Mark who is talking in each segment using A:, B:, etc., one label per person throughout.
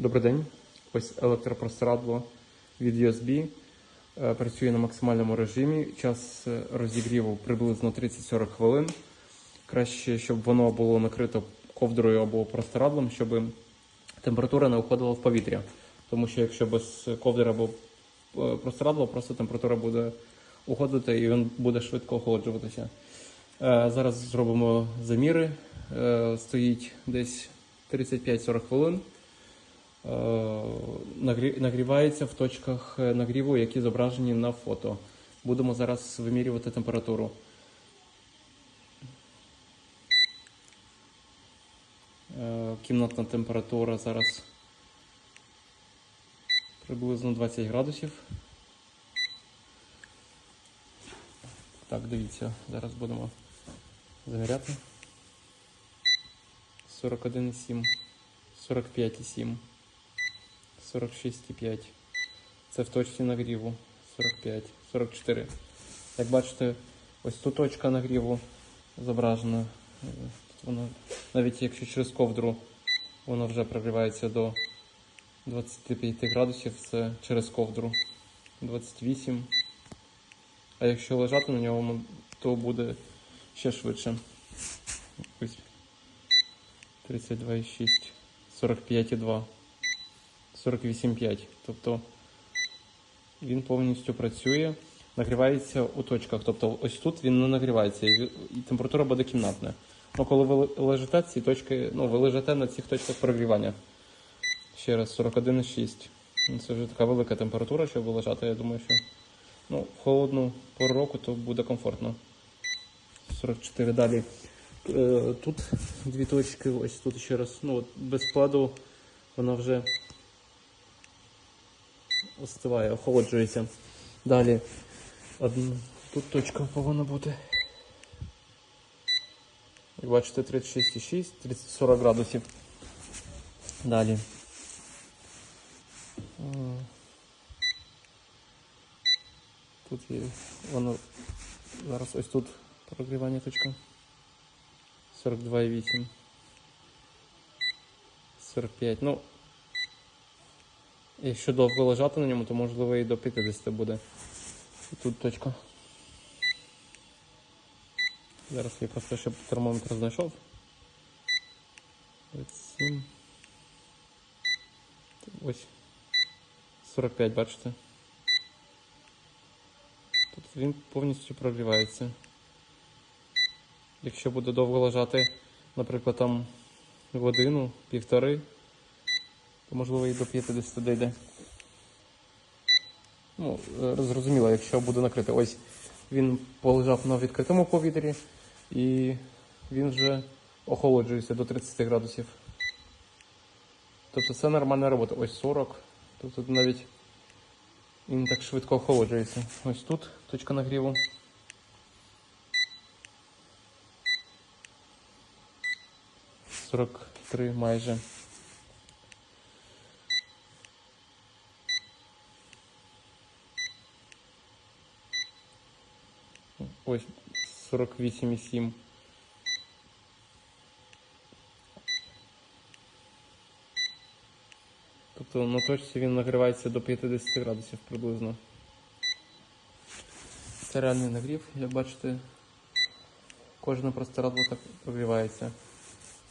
A: Добрий день. Ось електропростирадло від USB. Е, Працює на максимальному режимі. Час е, розігріву приблизно 30-40 хвилин. Краще, щоб воно було накрито ковдрою або простирадлом, щоб температура не уходила в повітря. Тому що якщо без ковдри або е, простирадла, просто температура буде уходити і він буде швидко охолоджуватися. Зараз зробимо заміри. Стоїть десь 35-40 хвилин. Е, нагрі- Нагрівається в точках е, нагріву, які зображені на фото. Будемо зараз вимірювати температуру. Е, Кімнатна температура зараз приблизно 20 градусів. Так, дивіться, зараз будемо заміряти. 41,7, 45,7, 46,5. Це в точці нагріву. 45, 44. Як бачите, ось тут точка нагріву зображена. Тут воно, навіть якщо через ковдру воно вже прогрівається до 25 градусів, це через ковдру 28. А якщо лежати на ньому, то буде ще швидше. Ось 32,6, 45,2, 48,5. Тобто він повністю працює, нагрівається у точках. Тобто ось тут він не нагрівається, і температура буде кімнатна. Ну, коли ви лежите, ці точки, ну, ви лежите на цих точках прогрівання. Ще раз, 41,6. Ну, Це вже така велика температура, щоб лежати. Я думаю, що ну, в холодну пору року то буде комфортно. 44 далі. Е, Тут дві точки, ось тут ще раз. Ну, без складу вона вже остиває, охолоджується. Далі. Одна, тут точка повинна бути. Як бачите, 36,6, 30-40 градусів. Далі. Е, Тут є воно зараз ось тут прогрівання точка. 42,8. 45. Ну, якщо довго лежати на ньому, то можливо і до 50 буде. Тут точка. Зараз я просто ще термометр знайшов. 27. Ось. 45, бачите? Тут він повністю прогрівається. Якщо буде довго лежати, наприклад, там годину, півтори, то можливо і до 50 дійде. Ну, е, зрозуміло, якщо буде накрити. Ось він полежав на відкритому повітрі і він вже охолоджується до 30 градусів. Тобто це нормальна робота. Ось 40. Тобто навіть він так швидко охолоджується. Ось тут точка нагріву. Сорок три майже. Ось 48,7. Тобто на точці він нагрівається до 50 градусів приблизно. Це реальний нагрів, як бачите, кожне простирадло так прогрівається.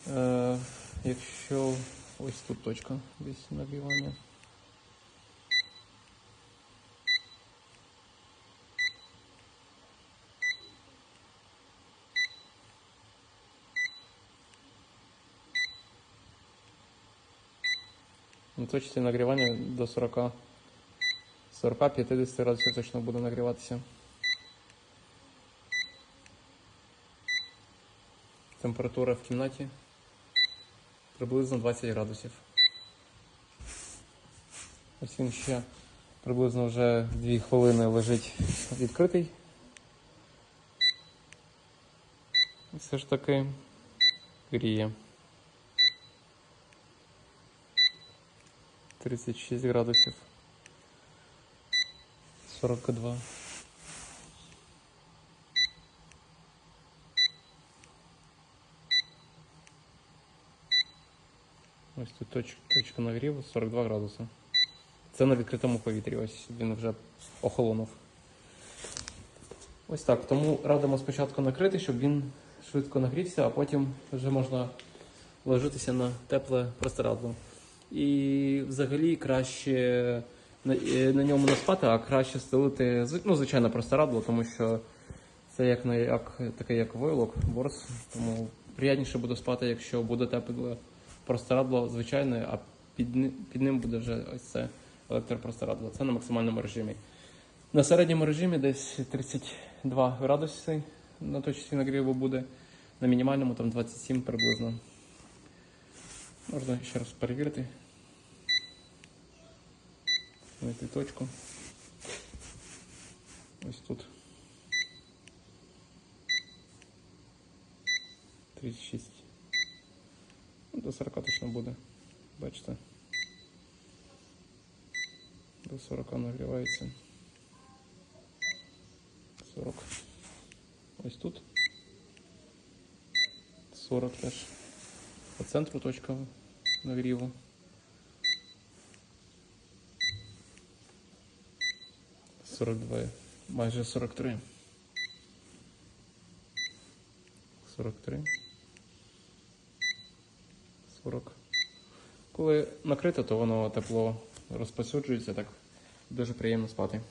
A: Е, якщо ось тут точка десь нагрівання. На точці нагрівання до 40 40-50 градусів точно буде нагріватися. Температура в кімнаті приблизно 20 градусів. Ось він ще приблизно вже 2 хвилини лежить відкритий. Все ж таки гріє. 36 градусів. 42. Ось тут точ, точка нагріву 42 градуси. Це на відкритому повітрі. Ось він вже охолонув. Ось так. Тому радимо спочатку накрити, щоб він швидко нагрівся, а потім вже можна ложитися на тепле простирадло. І взагалі краще на, е, на ньому не спати, а краще стелити ну, звичайне простирадло, тому що це як, на, як таке як войлок, борс. Тому приємніше буде спати, якщо буде тепле простирадло звичайне, а під, під ним буде вже ось це електропростирадло. Це на максимальному режимі. На середньому режимі десь 32 градуси на точці нагріву буде. На мінімальному там 27 приблизно. Можна ще раз перевірити. Знайти точку. Ось тут. 36. Ну, До 40 точно буде. Бачите. До 40 нагрівається. 40. Ось тут. 40 теж. По центру точка нагріву. Сорок два, майже 43. 43. 40. Коли накрите, то воно тепло розпосюджується, так дуже приємно спати.